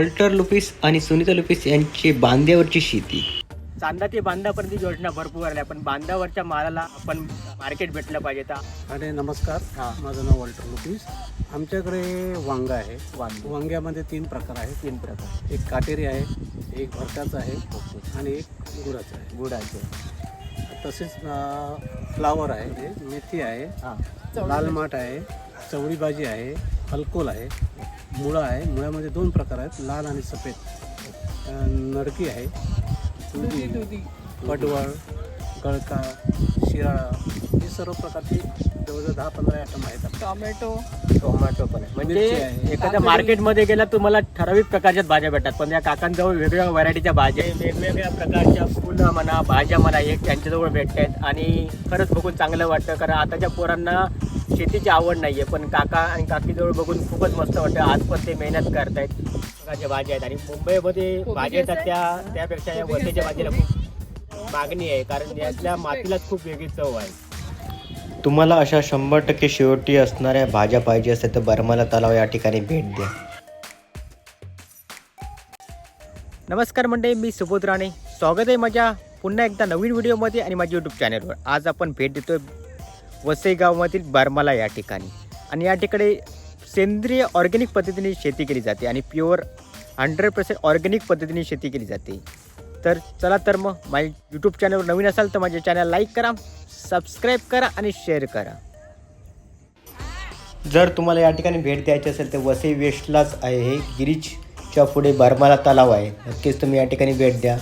Walter लुपिस आणि सुनीता लुपिस यांची बांध्यावरची शेती. चांदा ते बांधापर्यंत योजना भरपूर आल्या पण बांधावरच्या मालाला आपण मार्केट भेटलं पाहिजे तर आणि नमस्कार. हा. माझं नाव वॉल्टर लुपिस. आमच्याकडे वांगा आहे. वांगे. वांग्यामध्ये तीन प्रकार आहेत. तीन प्रकार. एक काटेरी आहे एक भरताचं आहे आणि एक गुळाचं आहे. गुडाचे तसेच फ्लावर आहे मेथी आहे हां. लाल माठ आहे चवळी भाजी आहे अल्कोल आहे मुळा आहे मुळ्यामध्ये दोन प्रकार आहेत लाल आणि सफेद. नडकी आहे दुधी पडवळ गळका शिराळा ही सर्व प्रकारची जवळजवळ दहा पंधरा आयटम आहेत. टोमॅटो. टोमॅटो पण आहे. म्हणजे. एखाद्या मार्केटमध्ये गेला तुम्हाला ठराविक प्रकारच्याच भाज्या भेटतात. पण या काकांजवळ वेगवेगळ्या व्हरायटीच्या भाज्या. वेगवेगळ्या प्रकारच्या फुलं म्हणा भाज्या म्हणा हे त्यांच्याजवळ भेटतात. आणि खरंच बघून चांगलं वाटतं. कारण आताच्या पोरांना शेतीची आवड नाहीये पण काका आणि काकीजवळ बघून खूपच मस्त वाटतं. आज पण ते मेहनत करतायत. प्रकारच्या भाज्या आहेत आणि मुंबईमध्ये भाज्या येतात त्या त्यापेक्षा या वरतीच्या भाजीला खूप मागणी आहे कारण यातल्या मातीलाच खूप वेगळी चव आहे. तुम्हाला अशा शंभर टक्के शेवटी असणाऱ्या भाज्या पाहिजे असेल तर बर्माला तलाव या ठिकाणी भेट द्या. नमस्कार मंडळी मी सुबोध राणे. स्वागत आहे माझ्या पुन्हा एकदा नवीन व्हिडिओमध्ये आणि माझ्या यूट्यूब चॅनलवर आज आपण भेट देतोय वसई गावामधील बारमाला या ठिकाणी. आणि या ठिकाणी सेंद्रिय ऑर्गॅनिक पद्धतीने शेती केली जाते आणि प्युअर हंड्रेड पर्सेंट ऑर्गॅनिक पद्धतीने शेती केली जाते. तर चला तर मग माझे यूट्यूब चॅनलवर नवीन असाल तर माझ्या चॅनल लाईक करा सबस्क्राईब करा आणि शेअर करा. जर तुम्हाला या ठिकाणी भेट द्यायची असेल तर वसई वेस्टलाच आहे हे गिरीजच्या पुढे बर्माला तलाव आहे. नक्कीच तुम्ही या ठिकाणी भेट द्या.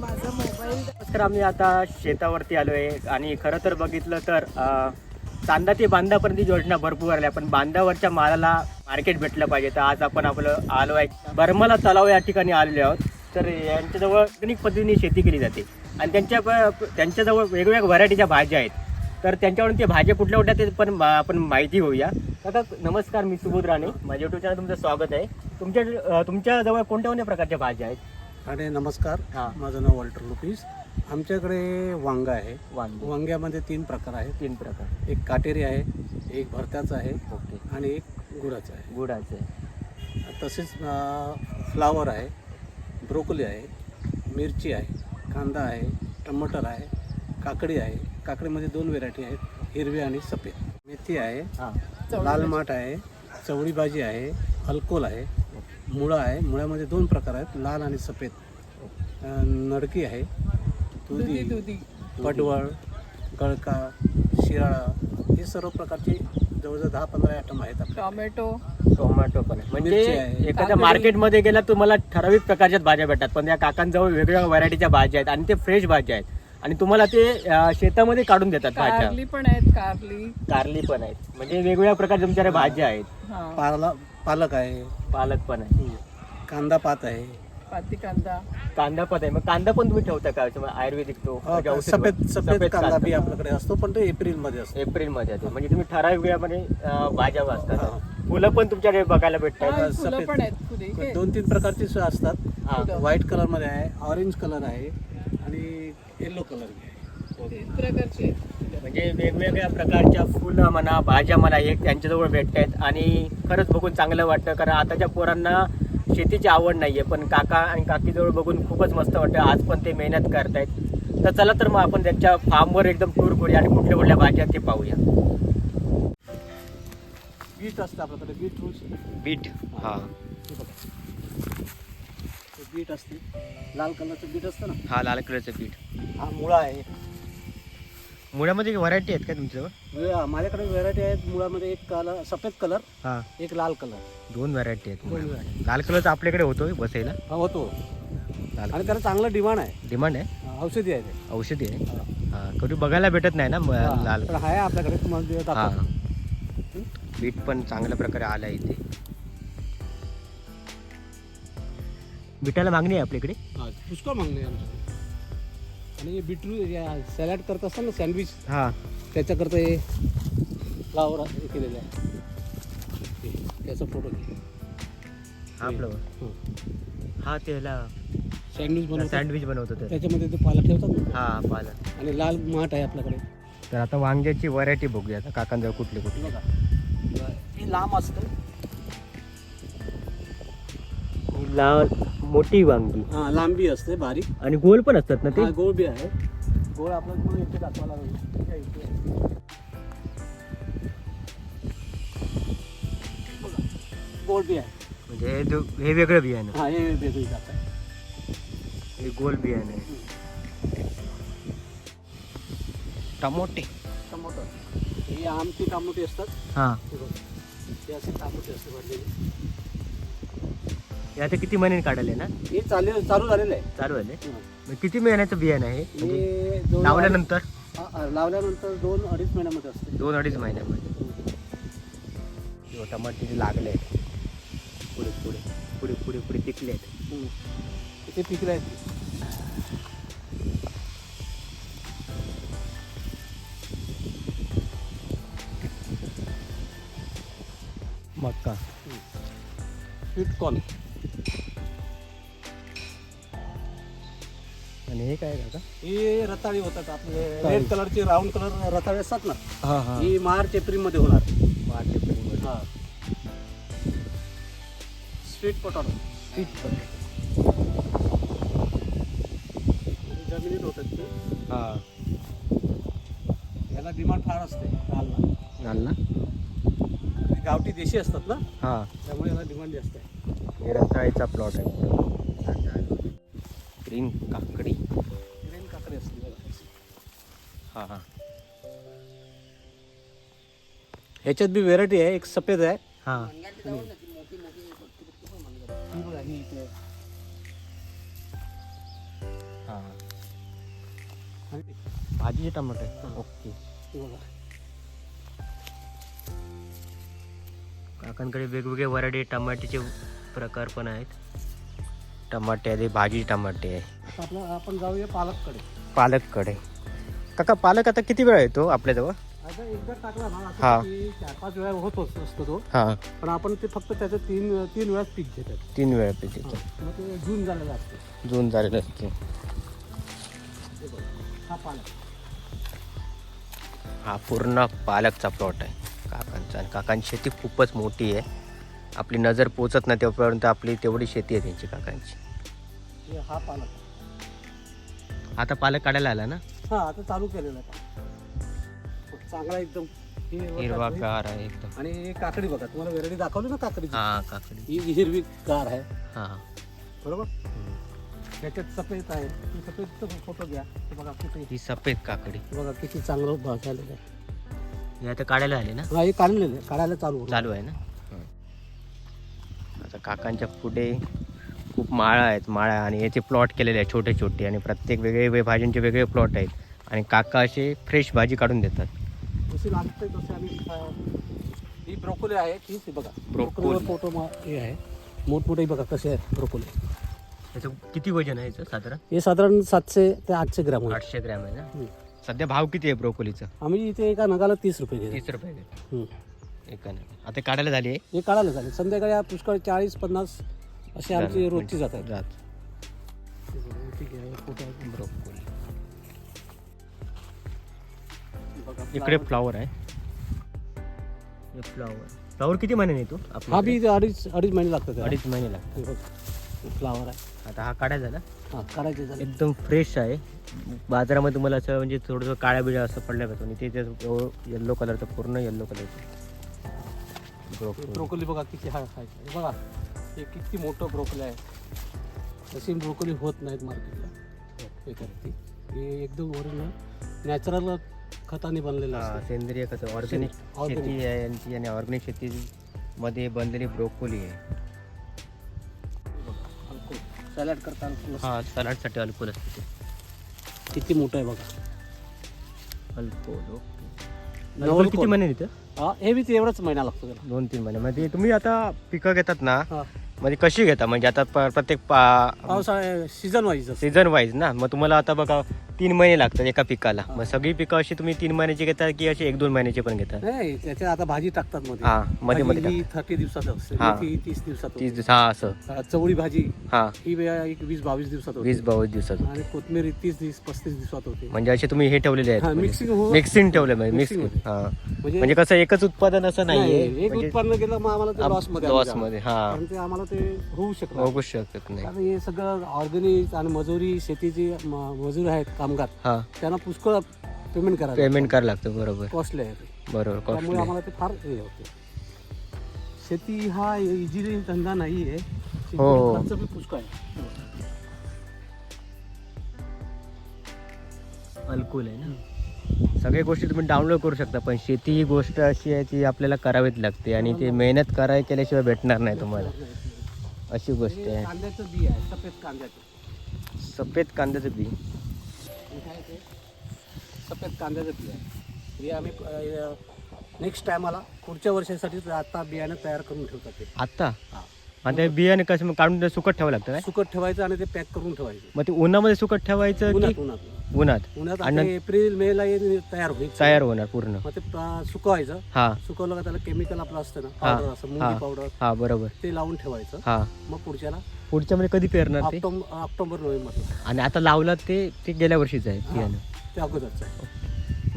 माझा मोबाईल नमस्कार आम्ही आता शेतावरती आलो आहे आणि खरं तर बघितलं तर अं, चांदा ते बांधापर्यंत योजना भरपूर आल्या पण बांधावरच्या मालाला मार्केट भेटलं पाहिजे. तर आज आपण आपलं आलो आहे. बर्माला तलाव या ठिकाणी आलेले आहोत. तर यांच्याजवळ ऑर्गॅनिक पद्धतीने शेती केली जाते. आणि त्यांच्या त्यांच्याजवळ वेगवेगळ्या व्हरायटीच्या भाज्या आहेत. तर त्यांच्याकडून ते भाज्या कुठल्या कुठल्या ते पण आपण माहिती होऊया काका नमस्कार मी सुबोध राणे. माझ्या युट्यूब चॅनल तुमचं स्वागत आहे. तुमच्या तुमच्याजवळ कोणत्या कोणत्या प्रकारच्या भाज्या आहेत? आणि नमस्कार. हां. माझं नाव वॉल्टर लुपिस. आमच्याकडे वांगा आहे. वांगे. वांग्यामध्ये तीन प्रकार आहेत. तीन प्रकार. एक काटेरी आहे एक भरत्याचं आहे ओके. आणि एक गुळाचं आहे. गुडाचे तसेच फ्लावर आहे ब्रोकोली आहे मिरची आहे कांदा आहे टमाटर आहे काकडी आहे काकडीमध्ये दोन व्हेरायटी आहेत हिरवी आणि सफेद मेथी आहे हां लाल माठ आहे चवळी भाजी आहे अल्कोल आहे मुळा आहे मुळ्यामध्ये दोन प्रकार आहेत लाल आणि सफेद नडकी आहे दुधी पडवळ गळका शिराळा हे सर्व प्रकारचे जवळजवळ दहा पंधरा आयटम आहेत. टोमॅटो टोमॅटो पण आहे. म्हणजे. एखाद्या. मार्केटमध्ये गेला तुम्हाला ठराविक प्रकारच्याच भाज्या भेटतात पण या काकांजवळ वेगवेगळ्या व्हरायटीच्या भाज्या आहेत आणि ते फ्रेश भाज्या आहेत आणि तुम्हाला ते अं, शेतामध्ये काढून देतात भाज्या. कारली पण आहेत कारली. कारली पण आहेत. म्हणजे वेगवेगळ्या प्रकारच्या तुमच्याकडे भाज्या आहेत. हा. पाला पालक आहे. पालक पण आहे. कांदा पात आहे. पाती कांदा. कांदा पण आहे. मग कांदा पण तुम्ही ठेवता का? आयुर्वेदिक तो म्हणजे औषध सफेद वगैरे? सफेद कांदा बी आपल्याकडे असतो पण तो एप्रिलमध्ये असतो. एप्रिलमध्ये येतो. म्हणजे तुम्ही ठराविक वेळामध्ये अं, भाज्या. वाचतात फुलं पण तुमच्याकडे बघायला भेटतात. हा, फुलं सफेद. पण आहेत फुले. दोन तीन प्रकारची असतात. हा. व्हाईट कलरमध्ये आहे ऑरेंज कलर आहे आणि येलो कलर आहे तीन प्रकारचे. आहेत. म्हणजे वेगवेगळ्या प्रकारच्या फुलं म्हणा भाज्या म्हणा हे त्यांच्याजवळ भेटतात आणि खरंच बघून चांगलं वाटतं कारण आताच्या पोरांना शेतीची आवड नाहीये. पण काका आणि काकीजवळ बघून खूपच मस्त वाटतं. आज पण ते मेहनत करतायत. तर चला तर मग आपण त्यांच्या फार्मवर एकदम टूर करूया आणि कुठल्या कुठल्या भाज्या आहेत ते पाहूया. बीट असतं आपल्याकडे बीट बीट हा. बीट असते. लाल कलरचं बीट असतं ना? हा लाल कलरचं बीट. हा मुळा आहे. मुळामध्ये व्हरायटी आहेत का तुमच्याजवळ? माझ्याकडे व्हेरायटी आहेत. मुळामध्ये एक कलर सफेद कलर हा. एक लाल कलर दोन व्हरायटी आहेत दोन. लाल कलरचा आपल्याकडे होतो बसायला. हा होतो. लाल आणि त्याला चांगलं डिमांड आहे. डिमांड आहे? हा, औषधी आहे ते. औषधी आहे? हा. कधी बघायला भेटत नाही ना म- हा, लाल. आहे आपल्याकडे तुम्हाला ते हा. दाखवतो. बीट पण चांगल्या प्रकारे आला इथे. बिटाला मागणी आहे आपल्याकडे? हा, पुष्कळ मागणी आहे आमच्याकडे. आणि बीटरूट सॅलड करत असतात ना सँडविच. हा. त्याच्याकरता हे फ्लावर हे केलेलं आहे. हे, त्याचा फोटो घे. हा फ्लॉवर. हं. हा त्याला सँडविच बनवतात. सँडविच बनवतो ते त्याच्यामध्ये ते पाला ठेवतात ना? हा पालक. आणि लाल माठ आहे आपल्याकडे. तर आता वांग्याची व्हरायटी बघूया. आता काकांजवळ कुठली कुठली. बघा. हे लांब असतं. लाल. मोठी वांगी. हां लांबी असते बारीक. आणि गोल पण असतात ना ते? हा, गोळ बी आहे. गोळ आपल्याला इथे दाखवायला लागेल. ठीक आहे, इथे. आहे. बघा, गोळ बी आहे. म्हणजे हे दो- हे वेगळं बियाणं हा हे वेगळी जात आहे. हे गोल बियाणं आहे टमाटे. टमाटर ही आमची टामोटी असतात. हा. हे बघा. हे असे टामोटे असते भरलेले. हे आता किती महिन्यांनी काढले ना हे चालू चालू झालेलं आहे. चालू आहे हं. मग किती महिन्याचं बियाणं आहे? म्हणजे हे दोन लावल्यानंतर? हा, लावल्यानंतर दोन अडीच महिन्यामध्ये असते. दोन अडीच महिन्यामध्ये. किंवा टमाटे लागले आहेत. पुढे पुढे पुढे पुढे पुढे पिकले आहेत. हं. इथे पिकले आहेत. मक्का. स्वीट कॉर्न आणि हे काय काका हे रताळी होतात आपले. रेड कलरचे राऊंड कलर रताळी असतात ना? हा हा. ही मार्च एप्रिलमध्ये होणार. मार्च एप्रिलमध्ये. हा. स्वीट पोटॅटो पीठ पण जमिनीत होतात ते. हा. याला डिमांड फार असते नाल ना गावठी देशी असतात ना? हा. त्यामुळे याला डिमांड जास्त आहे. हे रताळीचा प्लॉट आहे. ग्रीन काकडी. ग्रेन काकडी असते बघा. हा हा. ह्याच्यात बी व्हेरायटी आहे एक सफेद आहे. हा. ही भाजीचे टमाटे. ओके. काकांकडे वेगवेगळे व्हरायटी टमाट्याचे प्रकार पण आहेत. टमाटे आहे भाजी टमाटे आहे. आपलं आपण जाऊया पालककडे. पालककडे. काका पालक आता किती वेळा येतो आपल्याजवळ? आता एकदा टाकला ना हा. असं की चार पाच वेळा होत असतो असतो तो. हा. पण आपण ते फक्त त्याचं तीन तीन वेळाच पीक घेतात. तीन वेळा पीक हा. येतो मग ते जून झालेलं असते. जून झालेलं असते. हे बघा. हा पालक. हा पूर्ण पालकचा प्लॉट आहे. काकांचा आणि काकांची शेती खूपच मोठी आहे. आपली नजर पोचत नाही तेव्हापर्यंत आपली तेवढी शेती आहे त्यांची काकांची. हे पालक. आता पालक काढायला आला ना? हा आता चालू केलेला आहे. चांगला एकदम हे बघा हिरवा तुम्ही. गार आहे एकदम. आणि काकडी बघा तुम्हाला व्हेरायटी दाखवली ना काकडीची? हा काकडी. ही हिरवी गार आहे. हा बरोबर? याच्यात सफेद आहे. ती सफेदचा फोटो घ्या. बघा किती ही सफेद काकडी. बघा किती चांगलं भाग झालेलं आहे. ही आता काढायला आली ना? हा हे काढलेलं आहे काढायला चालू. चालू आहे ना? आता काकांच्या पुढे खूप माळा आहेत माळा आणि याचे प्लॉट केलेले आहेत छोटे छोटे आणि प्रत्येक वेगळे वेगळे भाज्यांचे वेगळे प्लॉट आहेत. आणि काका असे फ्रेश भाजी काढून देतात. जशी लागते तसे आम्ही खा- ही ब्रोकोली आहे तीच बघा. ब्रोकोली. फोटो हे आहे. मोठमोठे बघा कसे आहेत ब्रोकोली त्याचं किती वजन आहे याचं साधारण? हे साधारण सातशे ते आठशे ग्रॅम आठशे ग्रॅम आहे ना? हम्म. सध्या भाव किती आहे ब्रोकोलीचा आम्ही इथे एका नगाला तीस रुपये घेतो. तीस रुपये. हम्म. आता काढायला झाली आहे. हे काढायला झाले. संध्याकाळी हा पुष्कळ चाळीस पन्नास असे आमची रोजची जात आहेत जात. इकडे. फ्लॉवर आहे. हे फ्लॉवर. फ्लॉवर किती महिन्याने येतो हा? बी अडीच अडीच महिने लागतात त्याला. अडीच महिने लागतात. हे. बघ फ्लावर आहे. आता हा काढायचा ना? हा काढायचे झाले. एकदम फ्रेश आहे. बाजारामध्ये तुम्हाला असं म्हणजे थोडंसं काळ्या बिळ्या असं पडल्या पाहिजे आणि ते येल्लो कलरचं पूर्ण येल्लो कलरचं ब्रोकोली ब्रोकोली बघा किती हा आहे बघा हे किती मोठं ब्रोकोली आहे. तशी ब्रोकोली होत नाहीत मार्केटला. हे करते हे एकदम ओरिजिनल नॅचरल खताने बनलेलं हा, असतं. सेंद्रिय कसं ऑर्गॅनिक Organic. शेती आहे यांची आणि ऑर्गॅनिक शेतीमध्ये बनलेली ब्रोकोली आहे. सॅलड करता अनुकूल असतं. हा सलाडसाठी अनुकूल असते ते. किती मोठं आहे बघा. अल्कोल नवल किती. महिने तिथं हा हे बी ते एवढाच महिना लागतो त्याला. दोन तीन महिने. म्हणजे तुम्ही आता पिकं घेतात ना हा. म्हणजे कशी घेता? म्हणजे आता प- प्रत्येक पा पावसाळ्या सीझन वाईज सीझन वाईज ना? मग तुम्हाला आता बघा तीन महिने लागतात एका पिकाला. मग सगळी पिकं अशी तुम्ही तीन महिन्याची घेता की अशी एक दोन महिन्याची पण घेता? नाही त्याच्यात आता भाजी टाकतात मध्ये. हा मध्ये मध्ये भाजी ही थर्टी दिवसात असते. हा. मेथी ही तीस दिवसात. तीस दिवस हा असं. चवळी भाजी हा. ही एक वीस बावीस दिवसात होते. वीस बावीस दिवसात. आणि कोथमीर ही तीस दिवस पस्तीस दिवसात होते. म्हणजे असे तुम्ही हे ठेवलेले हा, आहेत mixing हो- मिक्सिंग ठेवले म्हणजे mixing मिक्सिंग हा. म्हणजे म्हणजे कसं एकच उत्पादन असं नाही, नाहीये. एक म्हणजे उत्पन्न गेलं मग आम्हाला ते लॉसमध्ये मध्ये जाणार. हा. कारण ते आम्हाला ते होऊ शकत नाही. बघू शकत नाही. कारण हे सगळं ऑर्गॅनिक आणि मजुरी शेतीची म- मजूर आहेत कामगार. हा. त्यांना पुष्कळ पेमेंट करायला पेमेंट करावं लागतं बरोबर. कॉस्टली आहे. ते बरोबर त्यामुळे कॉस्टली आम्हाला ते फार हे होते. शेती हा इझिली धंदा नाही आहे हो. खर्च बी पुष्कळ आहे. अनुकूल आहे ना? सगळ्या गोष्टी तुम्ही डाउनलोड करू शकता पण शेती ही गोष्ट अशी आहे ती आपल्याला करावीच लागते आणि ते मेहनत कराय केल्याशिवाय भेटणार नाही तुम्हाला. अशी गोष्ट हे आहे. कांद्याचं बी आहे सफेद कांद्याचं. सफेद कांद्याचं बी. सफेद कांद्याचं बी आहे. हे आम्ही नेक्स्ट टायमाला पुढच्या वर्षासाठी आता बियाणं तयार करून ठेवतात ते. आता हा. आणि ते बियाणे कसं काढून ते सुकत ठेवावं लागतं काय? सुकट ठेवायचं आणि ते पॅक करून ठेवायचं. मग ते उन्हामध्ये सुकट ठेवायचं उन्हात की उन्हात. उन्हात? उन्हात आणि आता एप्रिल मे ला हे तयार होईल. तयार होणार पूर्ण. मग ते अं, सुकवायचं. हा. सुकवलं का त्याला केमिकल आपलं असतं ना हा, पावडर असं हा. मुंगी पावडर हा बरोबर. ते लावून ठेवायचं. हा. मग पुढच्याला पुढच्या मध्ये कधी पेरणार ते? ऑक्टोबर ऑक्टोबर नोव्हेंबर आणि आता लावला ते ते गेल्या वर्षीचं आहे बियाणं. ते अगोदरचं आहे.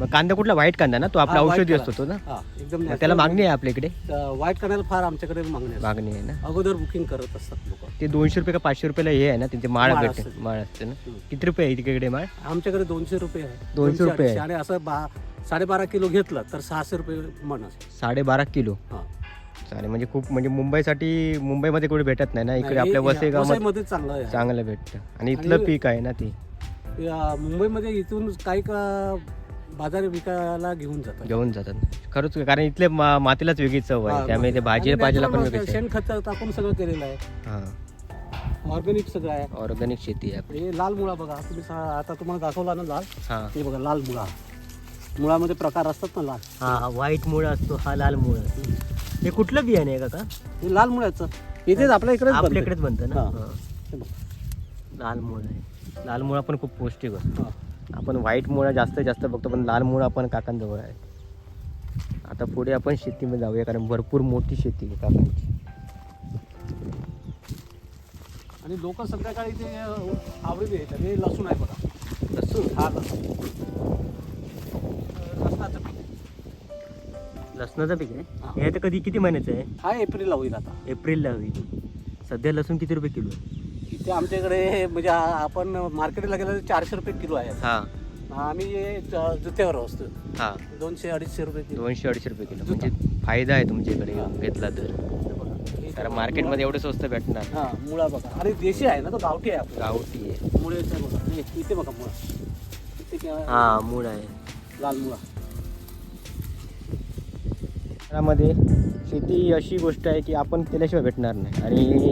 मग कांदा कुठला? व्हाईट कांदा ना? तो आपला हा, white औषधी. असतो तो ना? हा एकदम मग त्याला मागणी आहे आपल्याकडे व्हाईट कांद्याला फार आमच्याकडे मागणी असते. मागणी आहे ना? अगोदर बुकिंग करत असतात लोक. ते दोनशे रुपये का पाचशे रुपयाला हे आहे ना? त्यांचे माळ माळ भेटते. असते. माळ असते ना? हम्म. किती रुपये आहे तिकडे माळ? आमच्याकडे दोनशे रुपये आहे. दोनशे रुपये आहे. आणि असं बा साडेबारा किलो घेतलं तर सहाशे रुपये मन असते. साडेबारा किलो? हा. चालेल. म्हणजे खूप म्हणजे मुंबईसाठी मुंबईमध्ये कुठे भेटत नाही ना? इकडे नाही, आपल्या हे- वसईमध्ये चांगलं आहे. चांगलं भेटतं. आणि इथलं आणि- पीक आहे ना ते? या मुंबईमध्ये इथून काही का बाजार विकायला घेऊन जातात. घेऊन जातात. खरंच कारण इथले मा- मातीलाच वेगळी चव आहे. त्यामुळे ते आणि भाजीला पण वेगळी चव. शेणखत टाकून सगळं केलेलं आहे. हा. ऑर्गॅनिक सगळं आहे. ऑर्गॅनिक शेती आहे हे लाल मुळा बघा. तुम्ही सा- आता तुम्हाला दाखवला ना लाल? हा. हे बघा लाल मुळा. मुळामध्ये प्रकार असतात ना लाल. हा व्हाईट मुळ असतो हा लाल मुळ हे कुठलं बियाणे आहे काका हे लाल मुळ्याचं इथेच आपल्या इकडेच बनते. आपल्याकडेच बनतं ना? हा. हा. हे बघा. लाल मुळ आहे. लाल मुळा पण खूप पौष्टिक असतो. आपण व्हाईट मुळा जास्त जास्त बघतो पण लाल मुळा आपण काकांजवळ आहे. आता पुढे आपण शेतीमध्ये जाऊया कारण भरपूर मोठी शेती आहे काकांची. आणि लोक संध्याकाळी ते आवडीने येतात हे लसूण आहे बघा. लसूण? हा लसूण. लसणाचं पीक. लसणाचं पीक हा. आहे हे आता कधी किती महिन्याचं आहे? हा एप्रिलला होईल आता. एप्रिलला होईल. सध्या लसूण किती रुपये किलो आहे? इथे आमच्याकडे म्हणजे आ- आपण मार्केटला गेलं तर चारशे रुपये किलो आहे. हा. आम्ही हे ज- जुत्यावर असतो. हा. दोनशे अडीचशे रुपये किलो. दोनशे अडीचशे रुपये किलो. म्हणजे फायदा आहे तुमच्याकडे. घेतला तर. हे बघा. हे कारण मार्केटमध्ये एवढं स्वस्त भेटणार. हा मुळा बघा. आणि देशी आहे ना तो गावठी आहे आपला. गावठी आहे. बघा. हे इथे बघा मुळा. इथे क्या- हा मूळ आहे. लाल मुळा. त्यामध्ये शेती ही अशी गोष्ट आहे की आपण केल्याशिवाय भेटणार नाही. आणि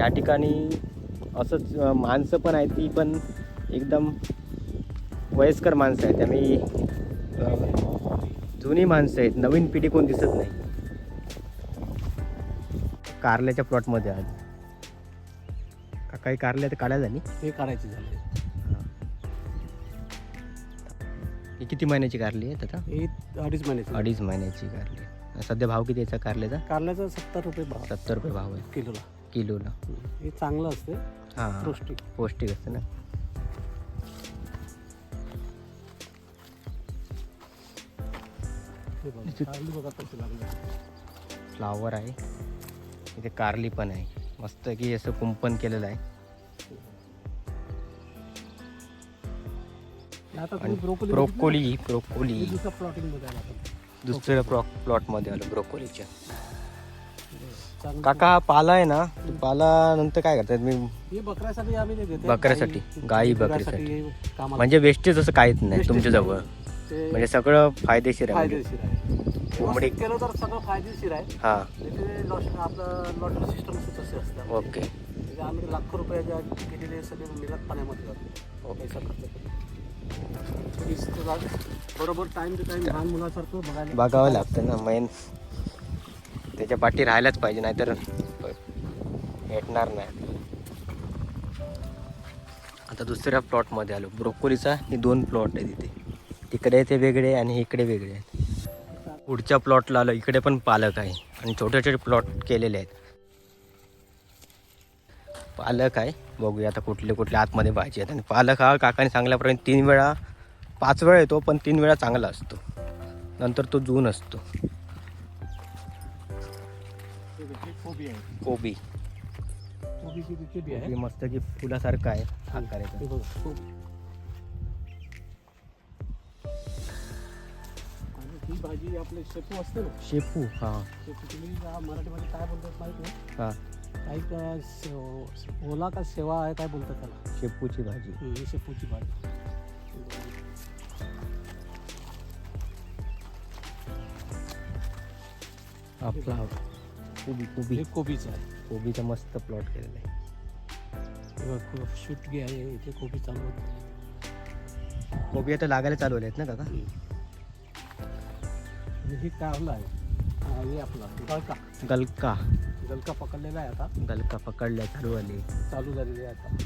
या ठिकाणी असंच माणसं पण आहेत ती पण एकदम वयस्कर माणसं आहेत. त्यामुळे जुनी माणसं आहेत. नवीन पिढी कोण दिसत नाही. कारल्याच्या प्लॉटमध्ये आज. का- काही कारल्या तर काढायला झाली? हे काढायचे झाले. ही. किती महिन्याची कारली आहे आता हे अडीच महिन्याचे. अडीच महिन्याची कारली सध्या भाव किती याचा? कारल्याचा? कारल्याचा सत्तर रुपये भाव. सत्तर रुपये भाव आहे. किलोला. किलोला. हे चांगलं असते. हां पौष्टिक. पौष्टिक असतं ना. हे बघा, कारली बघा कशी लागली. फ्लावर आहे. इथे कारली पण आहे. मस्त की असं कुंपण केलेलं आहे. हे आता आणि तुम्ही ब्रोकोली ब्रोकोली. ब्रोकोली दुसऱ्या प्लॉटिंगमध्ये आला आपण. दुसऱ्या प्लॉ प्लॉटमध्ये आलो ब्रोकोलीच्या. काका हा पाला आहे ना तो पाला नंतर काय करतात मी हे बकऱ्यासाठी आम्ही ते देतो बकऱ्यासाठी, गाई. कामाला म्हणजे वेस्टेज असं काहीच नाही Wastage तुमच्याजवळ. ते म्हणजे सगळं फायदेशीर आहे म्हणजे. फायदेशीर आहे. कोंबडी- व्यवस्थित केलं तर सगळं फायदेशीर आहे. हां. इथे लॉट आपलं लॉटरी सिस्टम तसे असतं. ओके. म्हणजे आम्ही लाखो रुपयाच्या केलेले सगळे मिळत पाण्यामध्ये जातो. ओके. पैसा खर्च करून. वीस ते लाख बरोबर टाइम टू टाइम लहान मुलासारखं बघायला बघावं लागतं ना मेन त्याच्या पाठी राहायलाच पाहिजे नाहीतर भेटणार नाही. आता दुसऱ्या प्लॉटमध्ये आलो. ब्रोकोलीचा हे दोन प्लॉट आहे तिथे तिकडे ते वेगळे आणि इकडे वेगळे आहेत. पुढच्या प्लॉटला आलो. इकडे पण पालक आहे आणि छोटे छोटे प्लॉट केलेले आहेत. पालक आहे. बघूया आता कुठले कुठले आतमध्ये भाजी आहेत. आणि पालक हा काकाने सांगल्यापर्यंत तीन वेळा पाच वेळा येतो पण तीन वेळा चांगला असतो. नंतर तो जून असतो. कोबी आहे. कोबी. कोबीची तिथे बी आहे. मस्त की फुलासारखं आहे. हे आकाराचं बघा कोबी. आणि ही भाजी आपले शेपू असते ना? शेपू हां. शेपू तुम्ही जा- मराठीमध्ये काय बोलतात माहिती आहे हां. काही का ओला का सेवा आहे काय बोलतात त्याला? शेपूची भाजी. ही शेपूची भाजी. आपला कोबी कोबी. हे कोबीचं आहे. कोबीचा मस्त प्लॉट केलेला आहे. बघ, शुटगी आहे इथे कोबी चालू होते कोबी आता लागायला चालू आहेत ना काका? हे कारला आहे. हा, हे आपला. गलका. गलका. गलका पकडलेला आहे आता. गलका पकडल्या चालू आले चालू झालेली आहे आता.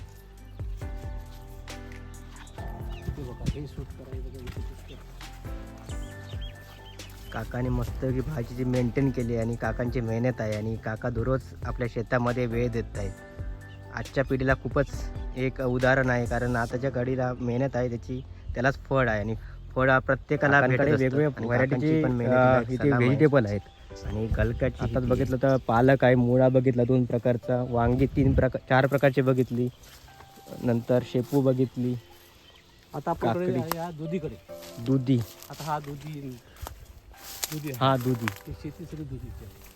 बघा हे शूट करायचं इथे. काकाने मस्त की भाजीची मेंटेन केली आणि काकांची मेहनत आहे आणि काका दररोज आपल्या शेतामध्ये वेळ देत आहेत. आजच्या पिढीला खूपच एक उदाहरण आहे कारण आताच्या घडीला मेहनत आहे त्याची त्यालाच फळ आहे आणि फळ हा प्रत्येकाला वेगवेगळ्या व्हरायटीची इथे व्हेजिटेबल आहेत. आणि गलकाची आताच बघितलं तर पालक आहे मुळा बघितला दोन प्रकारचा वांगी तीन प्रकार चार प्रकारची बघितली नंतर शेपू बघितली आता दुधीकडे. दुधी. आता हा दुधी दुधी. हा दुधी. ही शेती सगळी दुधीची आहे.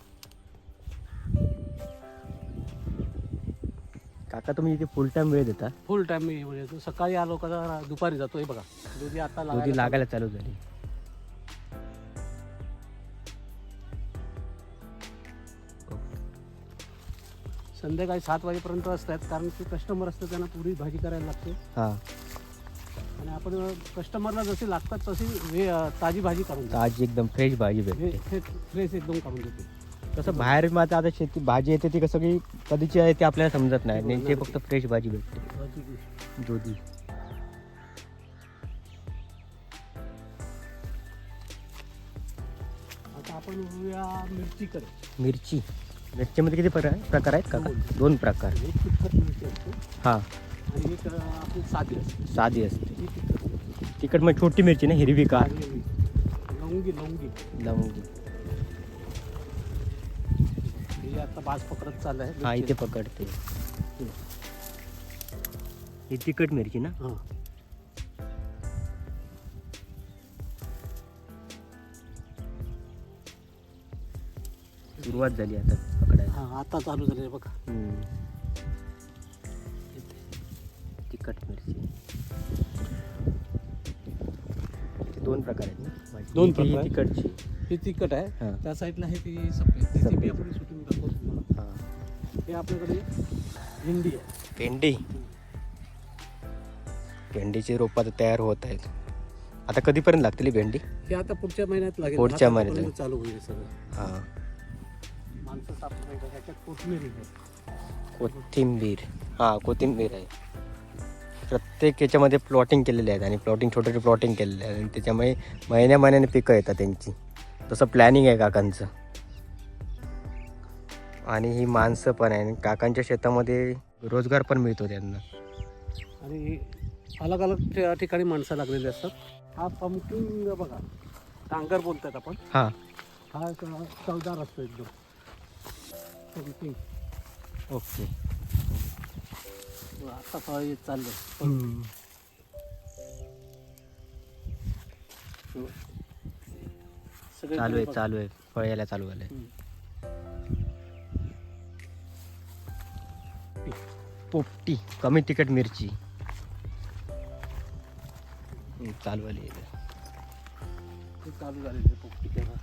काका तुम्ही इथे फुल टाइम वेळ देता? फुल टाइम मी म्हणजे तो सकाळी आलो का जरा दुपारी जातो हे बघा. दुधी आता दुधी लागायला लागायला चालू झाली. संध्याकाळी सात वाजेपर्यंत असतात कारण ते कस्टमर असतं त्यांना पुरी भाजी करायला लागते. हा. आणि आपण कस्टमरला जशी लागतात तशी वे ताजी भाजी काढून देतो. ताजी एकदम फ्रेश भाजी भेटते. हे फ्रेश एकदम काढून देतो. कसं बाहेर माझं आता शेती भाजी येते ती कसं की कधीची आहे ते आपल्याला समजत नाही. आणि ते फक्त फ्रेश भाजी भेटते. दुधी. आता आपण वळूया मिरचीकडे मिरची. मिरचीमध्ये किती प्रकार प्रकार आहेत काका दोन. दोन प्रकार. एक तिखट मिरची असते. हां. आणि एक अं, आपली साधी असते. साधी असते. तिखट मग छोटी मिरची ना हिरवी का आणि लवंगी लवंगी. लवंगी. हे आता बाज पकडत चाललं आहे हा इथे पकडते. ही तिखट मिरची ना? हां. सुरुवात झाली आता पकडायला. हां आता चालू झाले बघा. हम्म. तिखट मिरची. ते दोन प्रकार आहेत ना. दोन ही- ही प्रकार. तिखटची. ही तिखट आहे. हां. त्या साईडला आहे. ती सफेद. बी आपण सुटून दाखवतो तुम्हाला. हां. हे आपल्याकडे भेंडी आहे. भेंडी? भेंडीचे रोपं आता तयार होत आहेत. आता कधीपर्यंत लागतील ही भेंडी? हे आता पुढच्या महिन्यात लागेल. पुढच्या आता महिन्यात. पर्यंत चालू होईल सगळं. हां. माणसं कोथमीर आहे. कोथिंबीर. हां कोथिंबीर आहे. प्रत्येक याच्यामध्ये प्लॉटिंग केलेले आहेत आणि प्लॉटिंग छोटे छोटे प्लॉटिंग केलेले आहेत. आणि त्याच्यामुळे महिन्या महिन्याने पिकं येतात त्यांची. तसं प्लॅनिंग आहे काकांचं. आणि ही माणसं पण आहे. आणि काकांच्या शेतामध्ये रोजगार पण मिळतो त्यांना. आणि अलग अलग ठिकाणी माणसं लागलेली असतात. हा पंपकिंग बघा. टांगर बोलतात आपण. हां. हा एक चवदार असतो एकदम. पंपकिंग ओके आता फळ येत चाललं सगळे चालू आहे. चालू आहे. फळ यायला चालू झालं हम्म. पोपटी कमी तिखट मिरची. हम्म, चालू आली चालू झालेले पोपटी तेव्हा.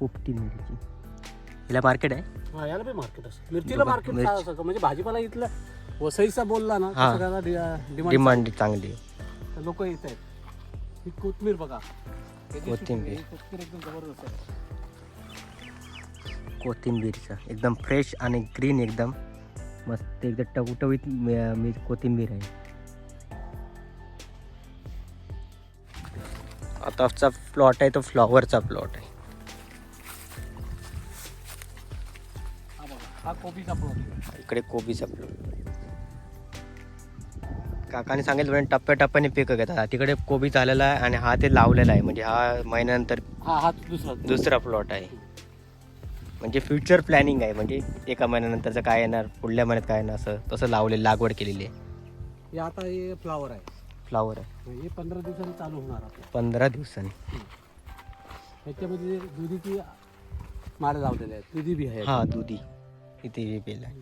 पोपटी मिरची. हिला मार्केट आहे? हा याला बी मार्केट मिरचीला मार्केट मिरची. म्हणजे भाजीपाला इथलं वसईचा बोलला ना हा. सगळ्याला डिमांड डिमांड चांगली. आहे लोक येत आहेत. ही कोथमीर बघा. कोथिंबीर. ही कोथमीर एकदम जबरदस्त आहे. कोथिंबीरचं. एकदम फ्रेश आणि ग्रीन एकदम. मस्त एकदम टवटवीत मी- मी कोथिंबीर आहे. आताचा प्लॉट आहे तो फ्लॉवरचा प्लॉट आहे. हा कोबीचा प्लॉट इकडे कोबीचा प्लॉट काकाने सांगितलं म्हणजे टप्प्याटप्प्याने पिकं घेतात. तिकडे कोबी झालेला आहे आणि हा ते लावलेला आहे. म्हणजे हा महिन्यानंतर हा हा दुसरा दुसरा प्लॉट आहे. म्हणजे फ्युचर प्लॅनिंग आहे. म्हणजे एका महिन्यानंतरचं काय येणार पुढल्या महिन्यात काय येणार असं तसं लावले लागवड केलेली आहे. हे आता हे फ्लावर आहे. फ्लावर आहे. हे पंधरा दिवसांनी चालू होणार आपलं पंधरा दिवसांनी. ह्याच्यामध्ये दुधीची माळ लावलेले आहेत. दुधी बी आहे. हा दुधी. इथे पेला आहे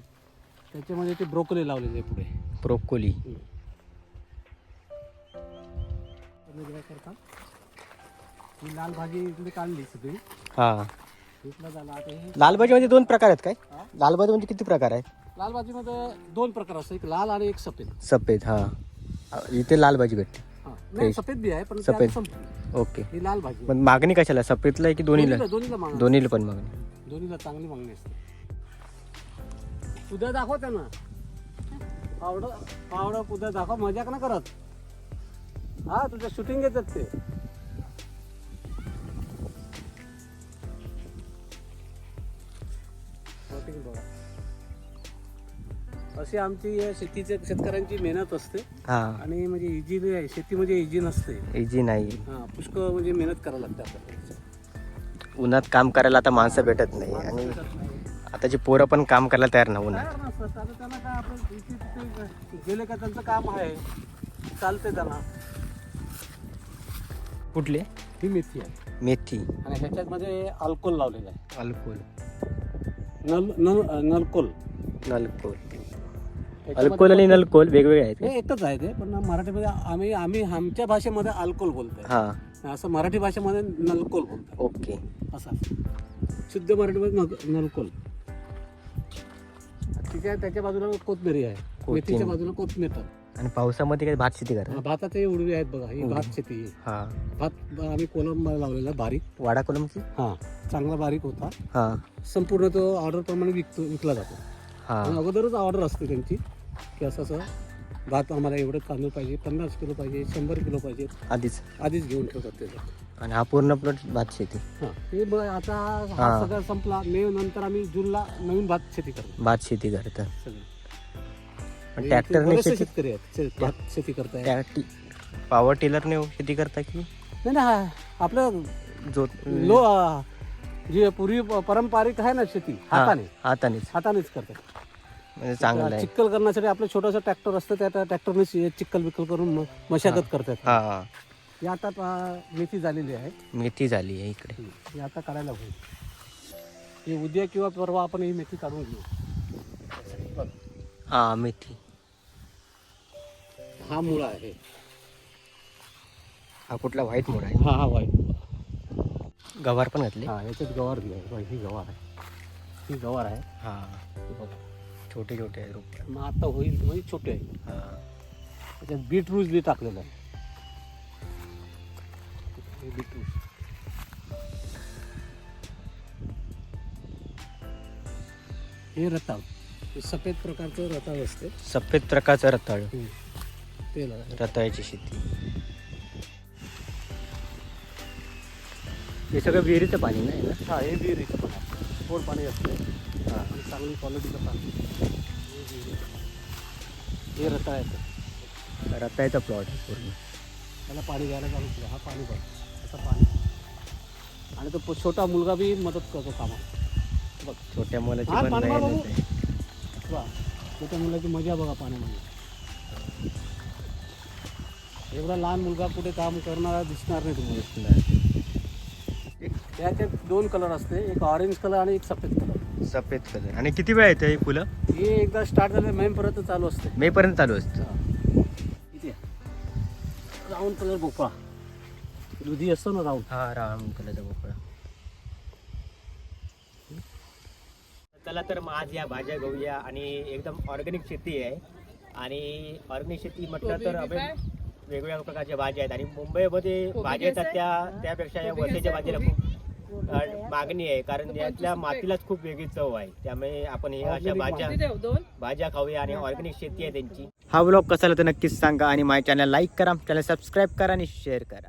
त्याच्यामध्ये ते ब्रोकोली लावलेले आहे पुढे. ब्रोकोली. करता ही लाल भाजी इकडे काढली सगळी. हा. इथलं झालं आता हे. लाल भाजीमध्ये दोन प्रकार आहेत काय? हा? लाल भाजी म्हणजे किती प्रकार आहेत? लाल भाजीमध्ये दोन प्रकार असतात. एक लाल आणि एक सफेद. सफेद हा. इथे लाल भाजी भेटते. हा. नाही Fresh. सफेद बी आहे पण सफेद. संपली ओके. ही लाल भाजी. पण मागणी कशाला? सफेदला आहे की दोन्हीला? दोन्हीला दोन्हीला मागणी. दोन्हीला पण मागणी. दोन्हीला चांगली मागणी असते. उद्या दाखव त्यांना. पावडं पावडं उद्या दाखव मजाक ना करत? हा तुझं शूटिंग घेतात ते. अशी आमची या शेतीच्या शेतकऱ्यांची मेहनत असते. हा. आणि म्हणजे इजी नाही आहे. शेती म्हणजे इजी नसते. इजी नाही. हा पुष्कळ म्हणजे मेहनत करावं लागते आपल्याला उन्हात काम करायला आता माणसं भेटत नाही. आणि आताची पोरं पण काम करायला तयार नाही उन्हात तयार नसतात आता त्यांना काय आपण इथे तिथे गेले का त्यांचं काम आहे? चालते त्यांना. कुठले? ही मेथी आहे. मेथी. आणि ह्याच्यामध्ये अल्कोहोल लावलेलं आहे. अल्कोल नल नल नलकोल. नलकोल. अल्कोल आणि नलकोल वेगवेगळे आहेत हे एकच आहे ते पण मराठीमध्ये आम्ही आम्ही आमच्या भाषेमध्ये अल्कोहोल बोलतोय. हा. असं मराठी भाषेमध्ये नलकोल बोलतो ओके. असं. शुद्ध मराठीमध्ये नल- नलकोल. तिच्या त्याच्या बाजूला कोथमिरी आहे. कोथिंबीर. मेथीच्या बाजूला कोथमीर आहे. आणि पावसामध्ये काय भात शेती करा भातात हे उडवी आहेत बघा ही उडवी. भात शेती आहे. हा. भात आम्ही कोलम लावलेला बारीक. वाडा कोलमची? हा चांगला बारीक होता. हा. संपूर्ण तो ऑर्डर प्रमाणे विकतो विकला जातो. हा. आणि अगोदरच ऑर्डर असते त्यांची की असं असं भात आम्हाला एवढं तांदूळ पाहिजे पन्नास किलो पाहिजे शंभर किलो पाहिजे. आधीच. आधीच घेऊन ठेवतात ते लोक. आणि हा पूर्ण प्लॉट भात शेती. हा बघ आता हा हा. सगळा संपला. मे नंतर आम्ही जूनला नवीन भात शेती करतो भात शेती करतात सगळी. पण आणि ट्रॅक्टरने बरेचसे शेती शेतकरी आहेत. शे- भात शेती करताय. त्या पॉवर टिलरने शेती करता की? नाही ना हा- आपलं जो लो आ, जी पूर्वी प- पारंपरिक आहे ना शेती हा, हाताने. हातानेच. हातानेच करतात. म्हणजे चांगलं आहे. चिक्कल करण्यासाठी आपलं छोटंसं ट्रॅक्टर असतं त्या ट्रॅक्टरने चिक्कल बिक्कल करून म- मशागत करतात. हा हा. ही आता पा- मेथी झालेली आहे. मेथी झाली आहे इकडे. ही आता काढायला होईल. ही उद्या किंवा परवा आपण ही मेथी काढून घेऊ. बघ, हा मेथी. हा मुळा आहे. हा कुठला व्हाईट मोड आहे? हा हा वाईट गवार पण घातले? हा याच्यात गवार दिली आहे बघ, ही गवार आहे. ही गवार आहे. हा. ही बघ. छोटे छोटे आहे रोप. मग आता होईल म्हणजे छोटे आहे हा. त्याच्यात बीट रूज बी टाकलेलं आहे. हे बीट रूज हे रताळ. हे सफेद प्रकारचं रताळ असते. सफेद प्रकारचं रताळ. ते लावा. रताळ्याची शेती. हे सगळं विहिरीचं पाणी नाही ना? हा हे विहिरीचं पण. गोड पाणी असते. हा आणि चांगली क्वालिटीचं पाणी. हे विहिरीचं. हे रताळ्याचं. रताळ्याचा प्लॉट आहे पूर्ण. त्याला पाणी द्यायला चालू केलं. हा पाणी बघ असं पाणी. आणि तो छोटा मुलगा बी मदत करतो कामात बघ. छोट्या मुलाची पण वा छोट्या मुलाची मजा बघा पाण्यामध्ये. एवढा लहान मुलगा कुठे काम करणारा दिसणार नाही तुम्हाला. त्याच्यात दोन कलर असते. एक ऑरेंज कलर आणि एक सफेद कलर सफेद कलर आणि किती वेळ येते फुलं? हे एकदा स्टार्ट झालं मेपर्यंत चालू असते. मे पर्यंत चालू असतं. इथे. राऊंड कलर भोपळा. दुधी असतो ना राऊंड हा कलरचा भोपळा चला तर मग आज या भाज्या घेऊया आणि एकदम ऑर्गॅनिक शेती आहे. आणि ऑर्गॅनिक शेती म्हटलं तर आपण? वेगवेगळ्या प्रकारच्या भाज्या आहेत. आणि मुंबईमध्ये भाज्या येतात? त्या त्यापेक्षा या वर्षाच्या? भाजीला खूप मागणी आहे. कारण यातल्या मातीलाच खूप वेगळी चव आहे. त्यामुळे आपण हे अशा भाज्या भाज्या खाऊया आणि ऑर्गॅनिक शेती आहे त्यांची. हा ब्लॉग कसा तर नक्कीच सांगा आणि माझ्या चॅनल लाईक करा चॅनल सबस्क्राईब करा आणि शेअर करा.